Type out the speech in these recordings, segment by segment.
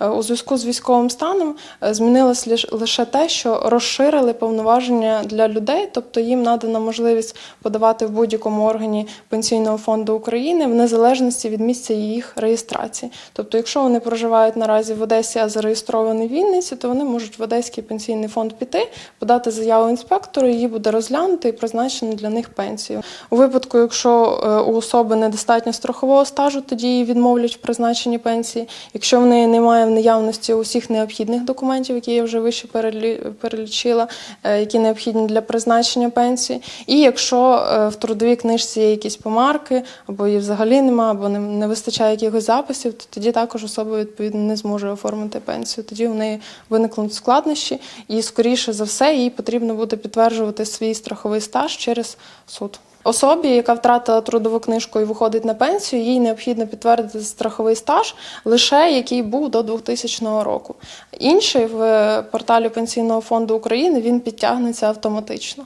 Е, У зв'язку з військовим станом е, змінилось лиш- лише те, що розширили повноваження для людей, тобто їм надана можливість подавати в будь-якому органі пенсійного фонду України в незалежності від місця їх реєстрації. Тобто, якщо вони проживають наразі в Одесі, а зареєстровані в Вінниці, то вони можуть в Одеський пенсійний фонд піти, подати заяву інспектору, її буде розглянути і призначено для них пенсію. У випадку, якщо е, у особи недостатньо страхового стажу, тоді їй відмовлять в призначенні пенсії. Якщо в неї немає в наявності усіх необхідних документів, які я вже вище перелі- перелічила, е, які необхідні для призначення пенсії. І якщо е, в трудовій книжці є якісь помарки, або її взагалі нема, або не вистачає якихось записів, то тоді також особа відповідно не зможе оформити пенсію. Тоді в неї виникнуть складнощі, і скоріше за все їй потрібно буде підтверджувати свій страховий стаж через суд. Особі, яка втратила трудову книжку і виходить на пенсію, їй необхідно підтвердити страховий стаж лише який був до 2000 року. Інший в порталі Пенсійного фонду України він підтягнеться автоматично.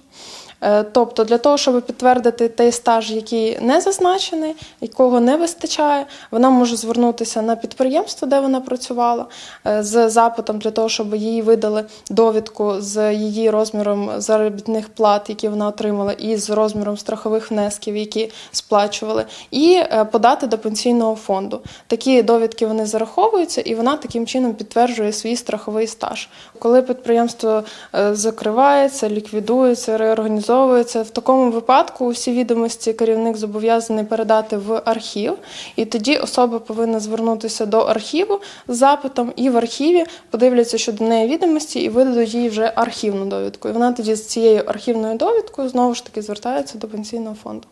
Е, Тобто, для того, щоб підтвердити той стаж, який не зазначений, якого не вистачає, вона може звернутися на підприємство, де вона працювала, е, з запитом для того, щоб їй видали довідку з її розміром заробітних плат, які вона отримала, і з розміром страхових внесків, які сплачували, і е, подати до пенсійного фонду. Такі довідки вони зараховуються, і вона таким чином підтверджує свій страховий стаж. Коли підприємство закривається, ліквідується, реорганізовується, в такому випадку усі відомості керівник зобов'язаний передати в архів, і тоді особа повинна звернутися до архіву з запитом, і в архіві подивляться щодо неї відомості і видадуть їй вже архівну довідку. І вона тоді з цією архівною довідкою знову ж таки звертається до пенсійного фонду.